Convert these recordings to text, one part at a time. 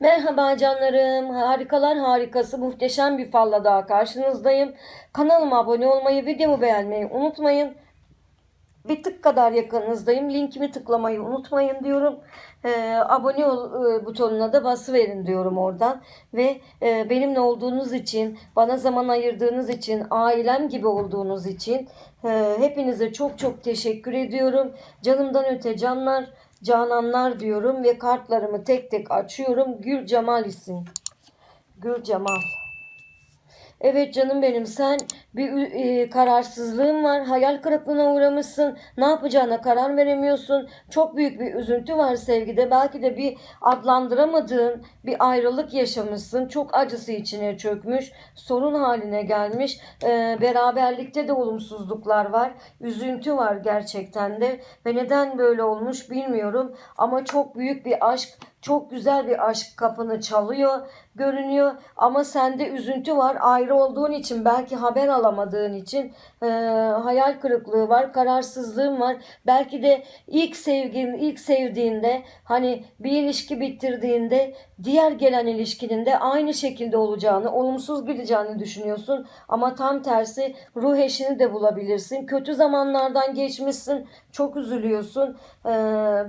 Merhaba canlarım. Harikalar harikası muhteşem bir falla daha karşınızdayım. Kanalıma abone olmayı, videomu beğenmeyi unutmayın. Bir tık kadar yakınınızdayım. Linkimi tıklamayı unutmayın diyorum. Ee, abone ol e, butonuna da basıverin diyorum oradan. Ve e, benimle olduğunuz için, bana zaman ayırdığınız için, ailem gibi olduğunuz için e, hepinize çok çok teşekkür ediyorum. Canımdan öte canlar, cananlar diyorum ve kartlarımı tek tek açıyorum. Gül Cemal isim. Gül Cemal. Evet canım benim sen bir e, kararsızlığın var. Hayal kırıklığına uğramışsın. Ne yapacağına karar veremiyorsun. Çok büyük bir üzüntü var sevgide. Belki de bir adlandıramadığın bir ayrılık yaşamışsın. Çok acısı içine çökmüş. Sorun haline gelmiş. E, beraberlikte de olumsuzluklar var. Üzüntü var gerçekten de. Ve neden böyle olmuş bilmiyorum. Ama çok büyük bir aşk çok güzel bir aşk kapını çalıyor, görünüyor ama sende üzüntü var. Ayrı olduğun için, belki haber alamadığın için e, hayal kırıklığı var, kararsızlığın var. Belki de ilk sevgin, ilk sevdiğinde hani bir ilişki bitirdiğinde diğer gelen ilişkinin de aynı şekilde olacağını, olumsuz gideceğini düşünüyorsun. Ama tam tersi ruh eşini de bulabilirsin. Kötü zamanlardan geçmişsin, çok üzülüyorsun E,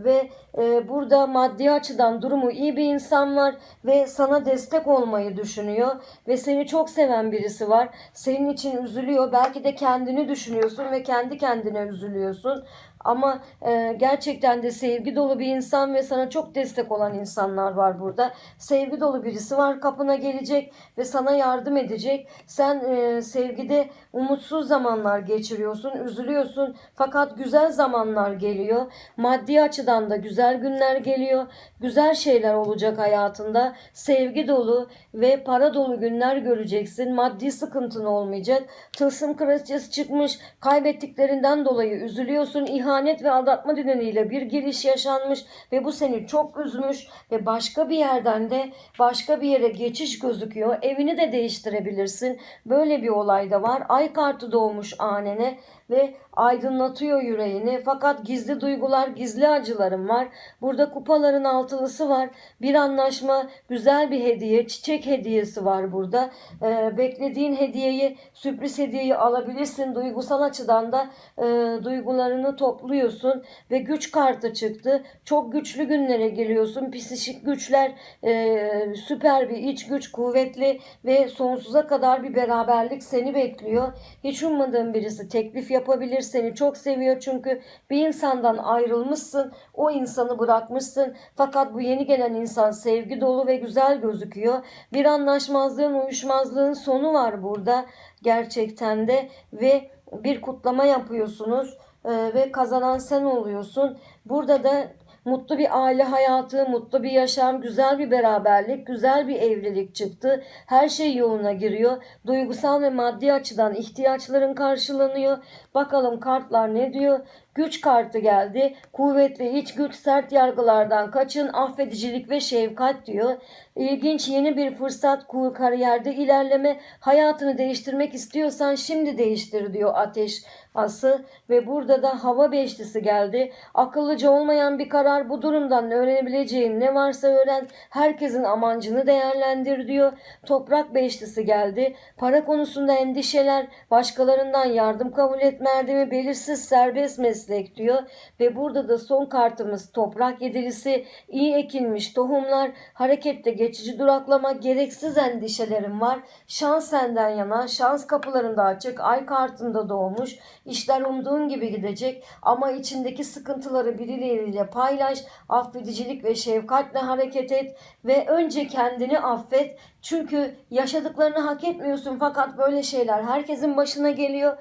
ve e, burada maddi açıdan durumu iyi bir insan var ve sana destek olmayı düşünüyor ve seni çok seven birisi var. Senin için üzülüyor. Belki de kendini düşünüyorsun ve kendi kendine üzülüyorsun. Ama e, gerçekten de sevgi dolu bir insan ve sana çok destek olan insanlar var burada. Sevgi dolu birisi var kapına gelecek ve sana yardım edecek. Sen e, sevgide umutsuz zamanlar geçiriyorsun, üzülüyorsun. Fakat güzel zamanlar geliyor. Maddi açıdan da güzel günler geliyor. Güzel şeyler olacak hayatında. Sevgi dolu ve para dolu günler göreceksin. Maddi sıkıntın olmayacak. Tılsım kraliçesi çıkmış. Kaybettiklerinden dolayı üzülüyorsun. İhanet ve aldatma nedeniyle bir giriş yaşanmış ve bu seni çok üzmüş ve başka bir yerden de başka bir yere geçiş gözüküyor. Evini de değiştirebilirsin. Böyle bir olay da var. Ay kartı doğmuş anene ve aydınlatıyor yüreğini. Fakat gizli duygular, gizli acılarım var. Burada kupaların altılısı var. Bir anlaşma, güzel bir hediye, çiçek hediyesi var burada. Ee, beklediğin hediyeyi, sürpriz hediyeyi alabilirsin. Duygusal açıdan da e, duygularını topluyorsun ve güç kartı çıktı. Çok güçlü günlere geliyorsun. Psikik güçler, e, süper bir iç güç, kuvvetli ve sonsuza kadar bir beraberlik seni bekliyor. Hiç ummadığın birisi teklif yapabilir. Seni çok seviyor çünkü bir insandan ayrılmışsın. O insanı bırakmışsın. Fakat bu yeni gelen insan sevgi dolu ve güzel gözüküyor. Bir anlaşmazlığın, uyuşmazlığın sonu var burada gerçekten de ve bir kutlama yapıyorsunuz ve kazanan sen oluyorsun. Burada da mutlu bir aile hayatı, mutlu bir yaşam, güzel bir beraberlik, güzel bir evlilik çıktı. Her şey yoluna giriyor. Duygusal ve maddi açıdan ihtiyaçların karşılanıyor. Bakalım kartlar ne diyor? Güç kartı geldi. Kuvvetli iç güç sert yargılardan kaçın. Affedicilik ve şefkat diyor. İlginç yeni bir fırsat kur kariyerde ilerleme. Hayatını değiştirmek istiyorsan şimdi değiştir diyor ateş ası. Ve burada da hava beşlisi geldi. Akıllıca olmayan bir karar bu durumdan öğrenebileceğin ne varsa öğren. Herkesin amancını değerlendir diyor. Toprak beşlisi geldi. Para konusunda endişeler, başkalarından yardım kabul etme erdemi belirsiz serbest meslek diyor. Ve burada da son kartımız toprak yedilisi, iyi ekilmiş tohumlar, harekette geçici duraklama, gereksiz endişelerim var. Şans senden yana, şans kapılarında açık, ay kartında doğmuş. İşler umduğun gibi gidecek ama içindeki sıkıntıları birileriyle paylaş. Affedicilik ve şefkatle hareket et ve önce kendini affet. Çünkü yaşadıklarını hak etmiyorsun fakat böyle şeyler herkesin başına geliyor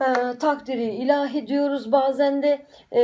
e, takdiri ilahi diyoruz bazen de e,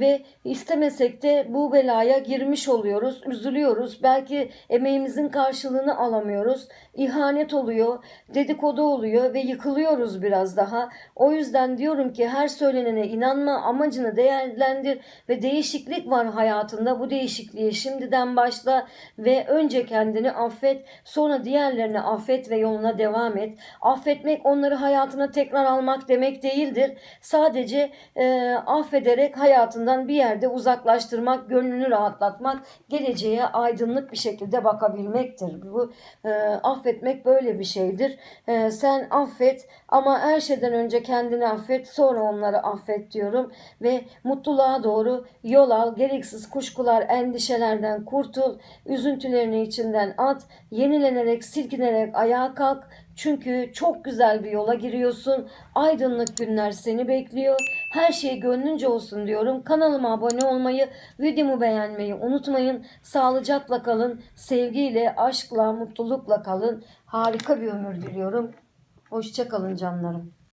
ve istemesek de bu belaya girmiş oluyoruz, üzülüyoruz. Belki emeğimizin karşılığını alamıyoruz. İhanet oluyor, dedikodu oluyor ve yıkılıyoruz biraz daha. O yüzden diyorum ki her söylenene inanma, amacını değerlendir ve değişiklik var hayatında. Bu değişikliğe şimdiden başla ve önce kendini affet, sonra diğerlerini affet ve yoluna devam et. Affetmek onları hayatına tekrar almak demek affetmek değildir. Sadece e, affederek hayatından bir yerde uzaklaştırmak, gönlünü rahatlatmak, geleceğe aydınlık bir şekilde bakabilmektir. Bu e, affetmek böyle bir şeydir. E, sen affet ama her şeyden önce kendini affet, sonra onları affet diyorum ve mutluluğa doğru yol al. Gereksiz kuşkular, endişelerden kurtul. Üzüntülerini içinden at. Yenilenerek, silkinerek ayağa kalk. Çünkü çok güzel bir yola giriyorsun. Aydınlık günler seni bekliyor. Her şey gönlünce olsun diyorum. Kanalıma abone olmayı, videomu beğenmeyi unutmayın. Sağlıcakla kalın. Sevgiyle, aşkla, mutlulukla kalın. Harika bir ömür diliyorum. Hoşça kalın canlarım.